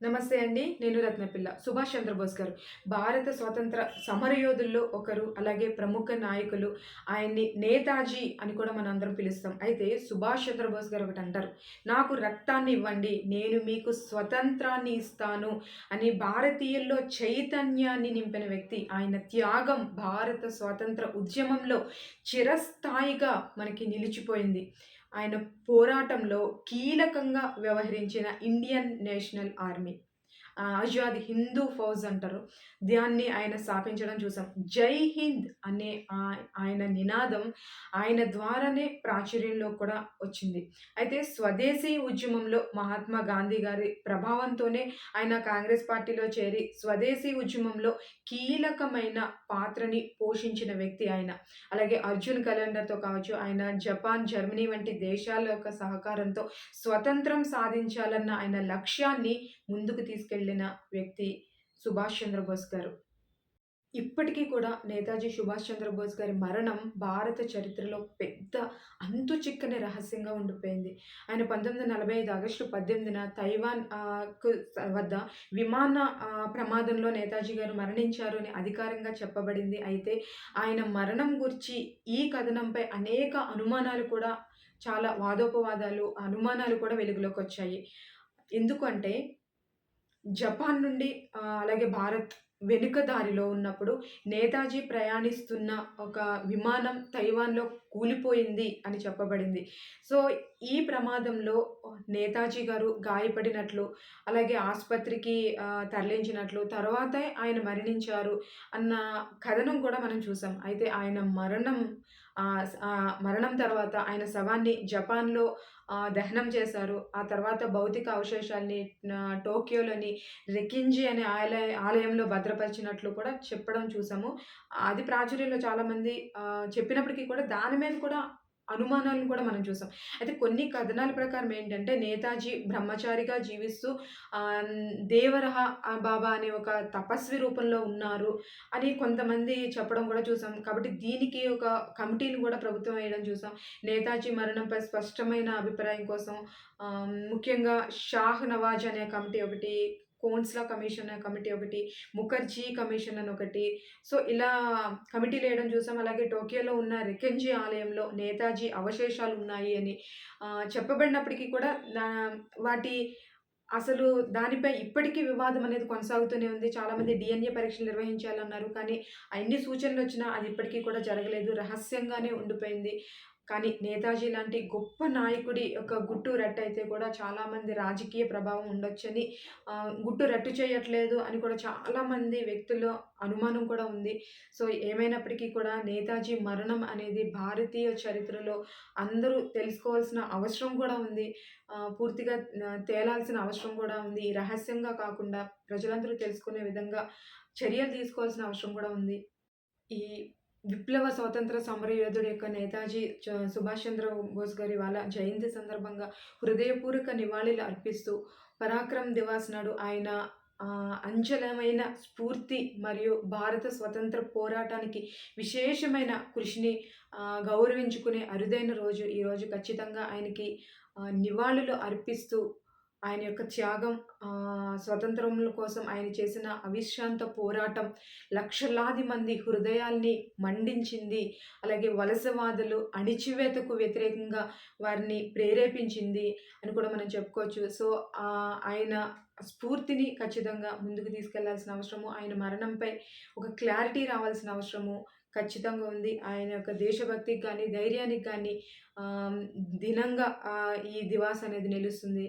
నమస్తే అండి నేను రత్నపిల్ల. సుభాష్ చంద్రబోస్ గారు భారత స్వాతంత్ర సమరయోధుల్లో ఒకరు అలాగే ప్రముఖ నాయకులు ఆయన్ని నేతాజీ అని కూడా మనం అందరం పిలుస్తాం. అయితే సుభాష్ చంద్రబోస్ గారు ఒకటి అంటారు నాకు రక్తాన్ని ఇవ్వండి నేను మీకు స్వతంత్రాన్ని ఇస్తాను అని భారతీయుల్లో చైతన్యాన్ని నింపిన వ్యక్తి ఆయన త్యాగం భారత స్వాతంత్ర ఉద్యమంలో చిరస్థాయిగా మనకి నిలిచిపోయింది. ఆయన పోరాటంలో కీలకంగా వ్యవహరించిన Indian National Army. Azad Hind Fauj అంటారు. దాన్ని ఆయన స్థాపించడం చూసాం. జై హింద్ అనే ఆయన నినాదం ఆయన ద్వారానే ప్రాచుర్యంలో కూడా వచ్చింది. అయితే స్వదేశీ ఉద్యమంలో మహాత్మా గాంధీ గారి ప్రభావంతోనే ఆయన కాంగ్రెస్ పార్టీలో చేరి స్వదేశీ ఉద్యమంలో కీలకమైన పాత్రని పోషించిన వ్యక్తి ఆయన. అలాగే అర్జున్ క్యాలెండర్తో కావచ్చు ఆయన జపాన్ జర్మనీ వంటి దేశాల యొక్క సహకారంతో స్వతంత్రం సాధించాలన్న ఆయన లక్ష్యాన్ని ముందుకు వెళ్ళిన వ్యక్తి సుభాష్ చంద్రబోస్ గారు. ఇప్పటికీ కూడా నేతాజీ సుభాష్ చంద్రబోస్ గారి మరణం భారత చరిత్రలో పెద్ద అంతు చిక్కని రహస్యంగా ఉండిపోయింది. ఆయన పంతొమ్మిది నలభై ఐదు ఆగస్టు పద్దెనిమిదిన తైవాన్ వద్ద విమాన ప్రమాదంలో నేతాజీ గారు మరణించారు అని అధికారంగా చెప్పబడింది. అయితే ఆయన మరణం గురించి ఈ కథనంపై అనేక అనుమానాలు కూడా చాలా వాదోపవాదాలు అనుమానాలు కూడా వెలుగులోకి వచ్చాయి. ఎందుకంటే జపాన్ నుండి అలాగే భారత్ వెనుక దారిలో ఉన్నప్పుడు నేతాజీ ప్రయాణిస్తున్న ఒక విమానం తైవాన్లో కూలిపోయింది అని చెప్పబడింది. సో ఈ ప్రమాదంలో నేతాజీ గారు గాయపడినట్లు అలాగే ఆసుపత్రికి తరలించినట్లు తర్వాతే ఆయన మరణించారు అన్న కథనం కూడా మనం చూసాం. అయితే ఆయన మరణం మరణం తర్వాత ఆయన శవాన్ని జపాన్లో దహనం చేశారు. ఆ తర్వాత భౌతిక అవశేషాల్ని టోక్యోలోని రెకింజి అనే ఆలయ ఆలయంలో భద్రపరిచినట్లు కూడా చెప్పడం చూసాము. అది ప్రాచుర్యంలో చాలామంది చెప్పినప్పటికీ కూడా దాని మీద కూడా అనుమానాలను కూడా మనం చూసాం అయితే కొన్ని కథనాల ప్రకారం ఏంటంటే నేతాజీ బ్రహ్మచారిగా జీవిస్తూ దేవరహ బాబా అనే ఒక తపస్వి రూపంలో ఉన్నారు అని కొంతమంది చెప్పడం కూడా చూసాం. కాబట్టి దీనికి ఒక కమిటీని కూడా ప్రభుత్వం వేయడం చూసాం. నేతాజీ మరణంపై స్పష్టమైన అభిప్రాయం కోసం ముఖ్యంగా షాహ్ నవాజ్ అనే కమిటీ ఒకటి కోన్స్లా కమిషన్ కమిటీ ఒకటి ముఖర్జీ కమిషన్ అని ఒకటి. సో ఇలా కమిటీలు వేయడం చూసాం. అలాగే టోక్యోలో ఉన్న రికెంజీ ఆలయంలో నేతాజీ అవశేషాలు ఉన్నాయి అని చెప్పబడినప్పటికీ కూడా వాటి అసలు దానిపై ఇప్పటికీ వివాదం అనేది కొనసాగుతూనే ఉంది. చాలామంది డిఎన్ఏ పరీక్షలు నిర్వహించాలన్నారు. కానీ అన్ని సూచనలు వచ్చినా అది ఇప్పటికీ కూడా జరగలేదు. రహస్యంగానే ఉండిపోయింది. కానీ నేతాజీ లాంటి గొప్ప నాయకుడి యొక్క గుట్టు రట్టు అయితే కూడా చాలామంది రాజకీయ ప్రభావం ఉండొచ్చని గుట్టు రట్టు చేయట్లేదు అని కూడా చాలామంది వ్యక్తుల్లో అనుమానం కూడా ఉంది. సో ఏమైనప్పటికీ కూడా నేతాజీ మరణం అనేది భారతీయ చరిత్రలో అందరూ తెలుసుకోవాల్సిన అవసరం కూడా ఉంది. పూర్తిగా తేలాల్సిన అవసరం కూడా ఉంది. రహస్యంగా కాకుండా ప్రజలందరూ తెలుసుకునే విధంగా చర్యలు తీసుకోవాల్సిన అవసరం కూడా ఉంది. ఈ విప్లవ స్వాతంత్ర సమరయోధుడు యొక్క నేతాజీ సుభాష్ చంద్ర బోస్ గారి వాళ్ళ జయంతి సందర్భంగా హృదయపూర్వక నివాళులు అర్పిస్తూ పరాక్రమ్ దివాస్ నాడు ఆయన అంచలమైన స్ఫూర్తి మరియు భారత స్వతంత్ర పోరాటానికి విశేషమైన కృషిని గౌరవించుకునే అరుదైన రోజు. ఈరోజు ఖచ్చితంగా ఆయనకి నివాళులు అర్పిస్తూ ఆయన యొక్క త్యాగం స్వతంత్రముల కోసం ఆయన చేసిన అవిశ్రాంత పోరాటం లక్షలాది మంది హృదయాల్ని మండించింది. అలాగే వలసవాదులు అణిచివేతకు వ్యతిరేకంగా వారిని ప్రేరేపించింది అని కూడా మనం చెప్పుకోవచ్చు. సో ఆయన స్ఫూర్తిని ఖచ్చితంగా ముందుకు తీసుకెళ్ళాల్సిన అవసరము ఆయన మరణంపై ఒక క్లారిటీ రావాల్సిన అవసరము ఖచ్చితంగా ఉంది. ఆయన యొక్క దేశభక్తికి కానీ ధైర్యానికి కానీ దినంగా ఈ దివాస్ అనేది నిలుస్తుంది.